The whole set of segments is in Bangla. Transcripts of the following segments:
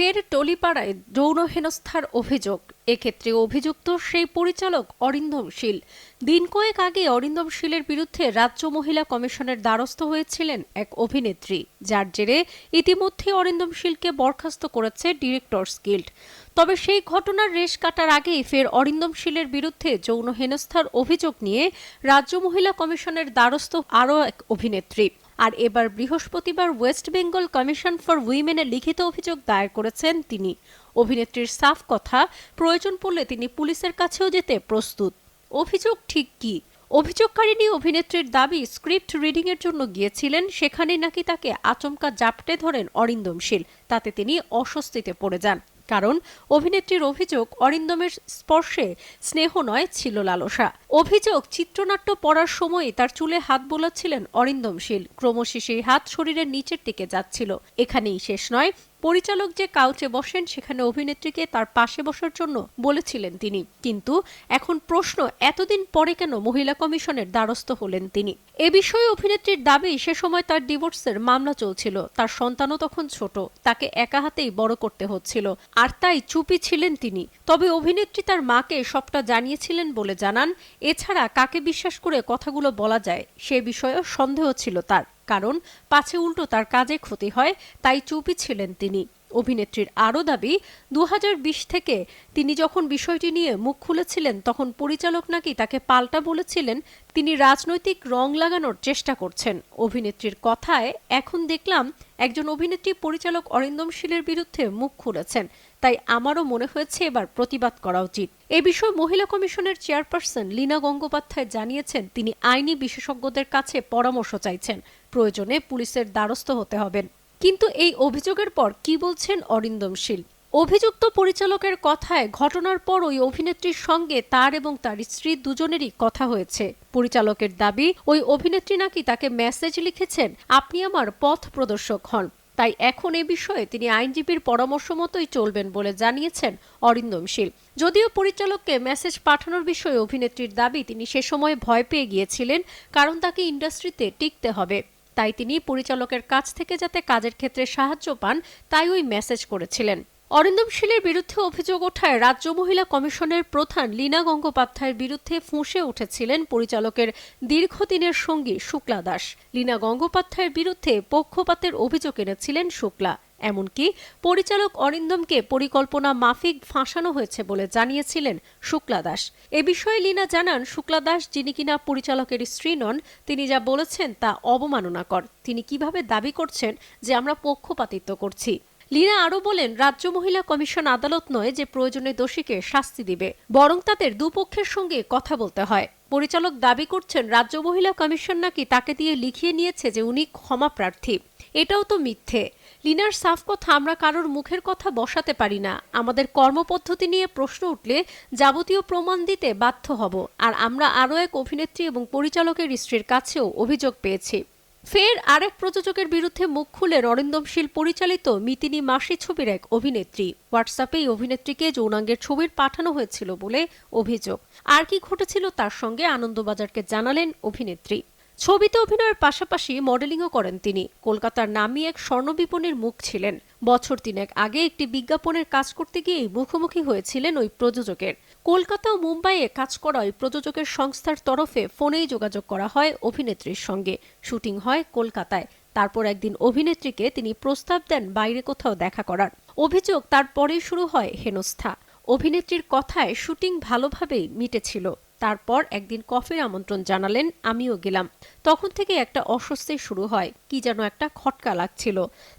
ফের টলিপাড়ায় যৌন হেনস্থার অভিযোগ। এক্ষেত্রে অভিযুক্ত সেই পরিচালক অরিন্দম শীল। দিন কয়েক আগে অরিন্দম শীলের বিরুদ্ধে রাজ্য মহিলা কমিশনের দ্বারস্থ হয়েছিলেন এক অভিনেত্রী। যার জেরে ইতিমধ্যে অরিন্দম শীলকে বরখাস্ত করেছে ডিরেক্টরস গিল্ড। তবে সেই ঘটনার রেশ কাটার আগেই ফের অরিন্দম শীলের বিরুদ্ধে যৌন হেনস্থার অভিযোগ নিয়ে রাজ্য মহিলা কমিশনের দ্বারস্থ আরও এক অভিনেত্রী। আর এবার বৃহস্পতিবার ওয়েস্ট বেঙ্গল কমিশন ফর উইমেনে লিখিত অভিযোগ দায়ের করেছেন তিনি। অভিনেত্রীর সাফ কথা, প্রয়োজন পড়লে তিনি পুলিশের কাছেও যেতে প্রস্তুত। অভিযোগ ঠিক কি? অভিযোগকারিণী অভিনেত্রীর দাবি স্ক্রিপ্ট রিডিং এর জন্য গিয়েছিলেন সেখানে নাকি তাকে আচমকা জাপটে ধরেন অরিন্দম শীল। তাতে তিনি অস্বস্তিতে পড়ে যান। কারণ অভিনেত্রীর অভিযোগ অরিন্দমের স্পর্শে স্নেহ নয়, ছিল লালসা। অভিযোগ চিত্রনাট্য পড়ার সময় তার চুলে হাত বোলাচ্ছিলেন অরিন্দম শীল। ক্রমশ সেই হাত শরীরের নিচের দিকে যাচ্ছিল। এখানেই শেষ নয় পরিচালক যে কাউচে বসেন, সেখানে অভিনেত্রীকে তার পাশে বসার জন্য বলেছিলেন তিনি। কিন্তু এখন প্রশ্ন, এতদিন পরে কেন মহিলা কমিশনের দ্বারস্থ হলেন তিনি? এ বিষয়ে অভিনেত্রীর দাবি, সে সময় তার ডিভোর্সের মামলা চলছিল। তার সন্তানও তখন ছোট। তাকে একা হাতেই বড় করতে হচ্ছিল। আর তাই চুপি ছিলেন তিনি। তবে অভিনেত্রী তার মাকে সবটা জানিয়েছিলেন বলে জানান। এছাড়া কাকে বিশ্বাস করে কথাগুলো বলা যায়, সে বিষয়েও সন্দেহ ছিল তার। কারণ পাছে উল্টো তার কাজে ক্ষতি হয় তাই চুপি ছিলেন তিনি। অভিনেত্রীর আরও দাবি দু হাজার বিশ থেকে তিনি যখন বিষয়টি নিয়ে মুখ খুলেছিলেন, তখন পরিচালক নাকি তাকে পাল্টা বলেছিলেন, তিনি রাজনৈতিক রং লাগানোর চেষ্টা করছেন। অভিনেত্রীর কথায় এখন দেখলাম, একজন অভিনেত্রী পরিচালক অরিন্দম শীলের বিরুদ্ধে মুখ খুলেছেন। তাই আমারও মনে হয়েছে এবার প্রতিবাদ করা উচিত। এ বিষয়ে মহিলা কমিশনের চেয়ারপারসন লীনা গঙ্গোপাধ্যায় জানিয়েছেন, তিনি আইনি বিশেষজ্ঞদের কাছে পরামর্শ চাইছেন। প্রয়োজনে পুলিশের দ্বারস্থ হতে হবেন। কিন্তু এই অভিযোগের পর কি বলছেন অরিন্দম শীল? অভিযুক্ত পরিচালকের কথায় ঘটনার পর ওই অভিনেত্রীর সঙ্গে তার এবং তার স্ত্রী দুজনেরই কথা হয়েছে। পরিচালকের দাবি, ওই অভিনেত্রী নাকি তাকে মেসেজ লিখেছেন, আপনি আমার পথ প্রদর্শক হন। তাই এখন এ বিষয়ে তিনি আইনজীবীর পরামর্শ মতোই চলবেন বলে জানিয়েছেন অরিন্দম শীল। যদিও পরিচালককে মেসেজ পাঠানোর বিষয়ে অভিনেত্রীর দাবি, তিনি সে সময় ভয় পেয়ে গিয়েছিলেন, কারণ তাকে ইন্ডাস্ট্রিতে টিকতে হবে। তাই তিনি পরিচালকের কাছ থেকে যাতে কাজের ক্ষেত্রে সাহায্য পান, তাই ওই মেসেজ করেছিলেন। অরিন্দম শীলের বিরুদ্ধে অভিযোগ ওঠায় রাজ্য মহিলা কমিশনের প্রধান লীনা গঙ্গোপাধ্যায়ের বিরুদ্ধে ফুঁসে উঠেছিলেন পরিচালকের দীর্ঘদিনের সঙ্গী শুক্লা দাস। লীনা গঙ্গোপাধ্যায়ের বিরুদ্ধে পক্ষপাতের অভিযোগ এনেছিলেন শুক্লা। এমনকি পরিচালক অরিন্দমকে পরিকল্পনা মাফিক ফাঁসানো হয়েছে বলে জানিয়েছিলেন শুক্লা দাস। এ বিষয়ে লীনা জানান, শুক্লা দাস যিনি কিনা পরিচালকের স্ত্রী নন, তিনি যা বলেছেন তা অবমাননাকর। তিনি কীভাবে দাবি করছেন যে আমরা পক্ষপাতিত্ব করছি। লীনা আরও বলেন, রাজ্য মহিলা কমিশন আদালত নয় যে প্রয়োজনে দোষীকে শাস্তি দিবে, বরং তাদের দুপক্ষের সঙ্গে কথা বলতে হয়। পরিচালক দাবি করছেন, রাজ্য মহিলা কমিশন নাকি তাকে দিয়ে লিখিয়ে নিয়েছে যে উনি ক্ষমা প্রার্থী। এটাও তো মিথ্যে। লিনার সাফ কথা, আমরা কারোর মুখের কথা বসাতে পারি না। আমাদের কর্মপদ্ধতি নিয়ে প্রশ্ন উঠলে যাবতীয় প্রমাণ দিতে বাধ্য হব। আর আমরা আরও এক অভিনেত্রী এবং পরিচালকের স্ত্রীর কাছেও অভিযোগ পেয়েছি। ফের আরেক প্রযোজকের বিরুদ্ধে মুখ খুলে অরিন্দম শীল পরিচালিত মিতিনি মাসি ছবির এক অভিনেত্রী। হোয়াটসঅ্যাপে এই অভিনেত্রীকে যৌনাঙ্গের ছবির পাঠানো হয়েছিল বলে অভিযোগ। আর কি ঘটেছিল তার সঙ্গে আনন্দবাজারকে জানালেন অভিনেত্রী। ছবিতে অভিনয়ের পাশাপাশি মডেলিংও করেন তিনি। কলকাতার নামী এক স্বর্ণবিপণীর মুখ ছিলেন। বছর তিনেক আগে একটি বিজ্ঞাপনের কাজ করতে গিয়েই মুখোমুখি হয়েছিলেন ওই প্রযোজকের। কলকাতা ও মুম্বাইয়ে কাজ করা ওই প্রযোজকের সংস্থার তরফে ফোনেই যোগাযোগ করা হয় অভিনেত্রীর সঙ্গে। শুটিং হয় কলকাতায়। তারপর একদিন অভিনেত্রীকে তিনি প্রস্তাব দেন বাইরে কোথাও দেখা করার। অভিযোগ তারপরেই শুরু হয় হেনস্থা। অভিনেত্রীর কথায় শুটিং ভালোভাবেই মিটেছিল। তারপর একদিন কফির আমন্ত্রণ জানালেন, আমিও গেলাম। তখন থেকে একটা অস্বস্তি শুরু হয়, কি যেন একটা খটকা লাগছিল।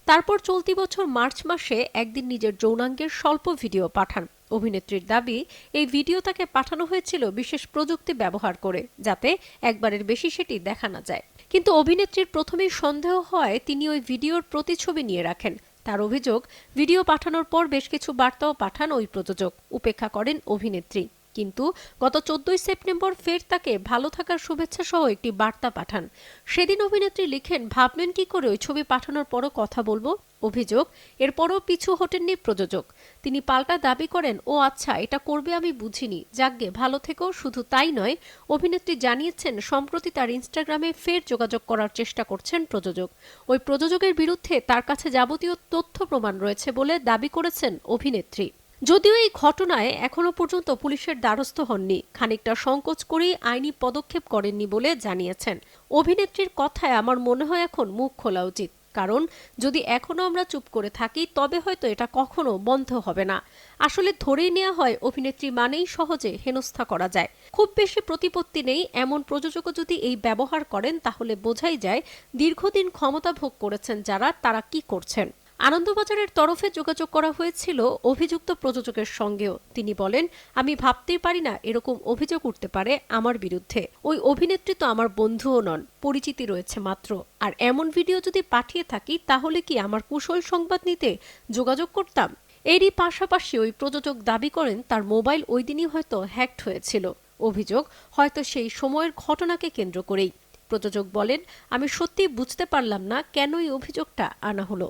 তারপর চলতি বছর মার্চ মাসে একদিন নিজের যৌনাঙ্গের স্বল্প ভিডিও পাঠান। অভিনেত্রীর দাবি, এই ভিডিও তাকে পাঠানো হয়েছিল বিশেষ প্রযুক্তি ব্যবহার করে, যাতে একবারের বেশি সেটি দেখা না যায়। কিন্তু অভিনেত্রীর প্রথমেই সন্দেহ হয়, তিনি ওই ভিডিওর প্রতিছবি নিয়ে রাখেন। তার অভিযোগ, ভিডিও পাঠানোর পর বেশ কিছু বার্তাও পাঠান ওই প্রযোজক, উপেক্ষা করেন অভিনেত্রী। কিন্তু গত চোদ্দই সেপ্টেম্বর ফের তাকে ভালো থাকার শুভেচ্ছা সহ একটি বার্তা পাঠান। সেদিন অভিনেত্রী লিখেন, ভাবলেন কি করে ওই ছবি পাঠানোর পরও কথা বলব? অভিযোগ, এরপরও পিছু হটেননি প্রযোজক। তিনি পাল্টা দাবি করেন, ও আচ্ছা এটা করবে আমি বুঝিনি। যাকগে, ভালো থেকেও শুধু তাই নয়, অভিনেত্রী জানিয়েছেন, সম্প্রতি তার ইনস্টাগ্রামে ফের যোগাযোগ করার চেষ্টা করছেন প্রযোজক। ওই প্রযোজকের বিরুদ্ধে তার কাছে যাবতীয় তথ্য প্রমাণ রয়েছে বলে দাবি করেছেন অভিনেত্রী। যদিও এই ঘটনায় এখনও পর্যন্ত পুলিশের দ্বারস্থ হননি। খানিকটা সংকোচ করেই আইনি পদক্ষেপ করেননি বলে জানিয়েছেন। অভিনেত্রীর কথায় আমার মনে হয় এখন মুখ খোলা উচিত। কারণ, যদি এখনও আমরা চুপ করে থাকি, তবে হয়তো এটা কখনো বন্ধ হবে না। আসলে ধরেই নেওয়া হয়, অভিনেত্রী মানেই সহজে হেনস্থা করা যায়। খুব বেশি প্রতিপত্তি নেই, এমন প্রযোজকও যদি এই ব্যবহার করেন, তাহলে বোঝাই যায় দীর্ঘদিন ক্ষমতা ভোগ করেছেন যারা, তারা কি করছেন। আনন্দবাজারের তরফে যোগাযোগ করা হয়েছিল অভিযুক্ত প্রযোজকের সঙ্গেও। তিনি বলেন, আমি ভাবতেই পারি না এরকম অভিযোগ উঠতে পারে আমার বিরুদ্ধে। ওই অভিনেত্রী তো আমার বন্ধুও নন, পরিচিতি রয়েছে মাত্র। আর এমন ভিডিও যদি পাঠিয়ে থাকি, তাহলে কি আমার কুশল সংবাদ নিতে যোগাযোগ করতাম? এরই পাশাপাশি ওই প্রযোজক দাবি করেন, তার মোবাইল ওই দিনই হয়তো হ্যাকড হয়েছিল। অভিযোগ, হয়তো সেই সময়ের ঘটনাকে কেন্দ্র করেই। প্রযোজক বলেন, আমি সত্যি বুঝতে পারলাম না কেন এই অভিযোগটা আনা হলো।